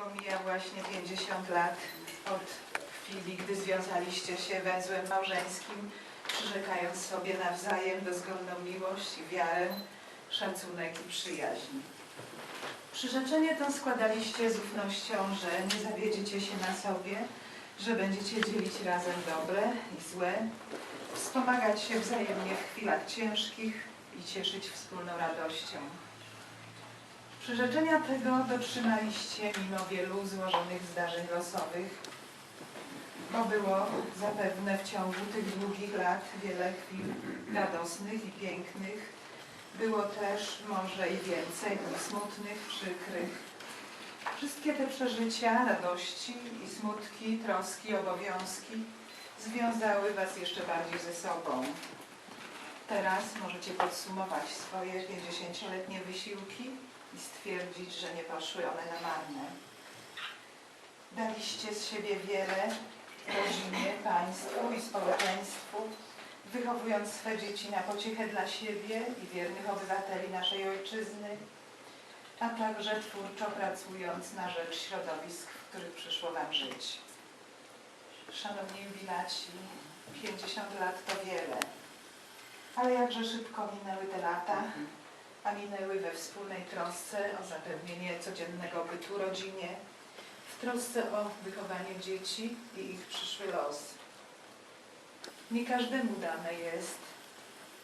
bo mija właśnie 50 lat od chwili, gdy związaliście się węzłem małżeńskim, przyrzekając sobie nawzajem dozgonną miłość i wiarę, szacunek i przyjaźń. Przyrzeczenie to składaliście z ufnością, że nie zawiedziecie się na sobie, że będziecie dzielić razem dobre i złe, wspomagać się wzajemnie w chwilach ciężkich i cieszyć wspólną radością. Przyrzeczenia tego dotrzymaliście mimo wielu złożonych zdarzeń losowych, bo było zapewne w ciągu tych długich lat wiele chwil radosnych i pięknych. Było też może i więcej smutnych, przykrych. Wszystkie te przeżycia, radości i smutki, troski, obowiązki związały Was jeszcze bardziej ze sobą. Teraz możecie podsumować swoje 50-letnie wysiłki i stwierdzić, że nie poszły one na marne. Daliście z siebie wiele rodzinie, państwu i społeczeństwu, wychowując swe dzieci na pociechę dla siebie i wiernych obywateli naszej ojczyzny, a także twórczo pracując na rzecz środowisk, w których przyszło Wam żyć. Szanowni jubilaci, 50 lat to wiele, ale jakże szybko minęły te lata, a minęły we wspólnej trosce o zapewnienie codziennego bytu rodzinie, w trosce o wychowanie dzieci i ich przyszły los. Nie każdemu dane jest,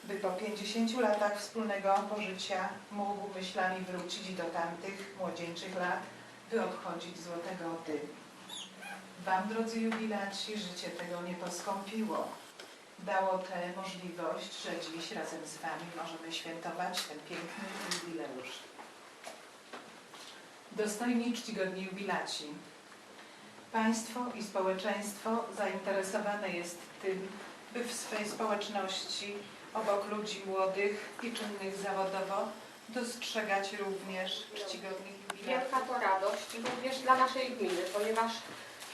by po 50 latach wspólnego pożycia mógł myślami wrócić do tamtych młodzieńczych lat, by odchodzić złote gody. Wam, drodzy jubilaci, życie tego nie poskąpiło. Dało tę możliwość, że dziś razem z Wami możemy świętować ten piękny jubileusz. Dostojni czcigodni jubilaci, Państwo i społeczeństwo zainteresowane jest tym, by w swej społeczności obok ludzi młodych i czynnych zawodowo dostrzegać również czcigodnych jubilatów. Wielka to radość również dla naszej gminy, ponieważ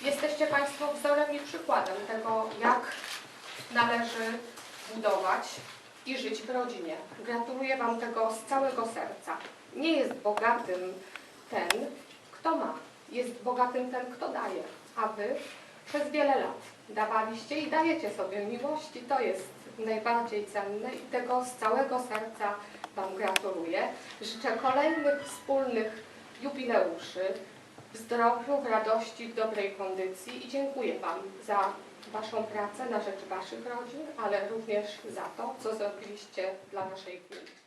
jesteście Państwo wzorem i przykładem tego, jak należy budować i żyć w rodzinie. Gratuluję Wam tego z całego serca. Nie jest bogatym ten, kto ma. Jest bogatym ten, kto daje. A Wy przez wiele lat dawaliście i dajecie sobie miłość i to jest najbardziej cenne i tego z całego serca Wam gratuluję. Życzę kolejnych wspólnych jubileuszy w zdrowiu, radości, w dobrej kondycji i dziękuję Wam za Waszą pracę na rzecz Waszych rodzin, ale również za to, co zrobiliście dla naszej gminy.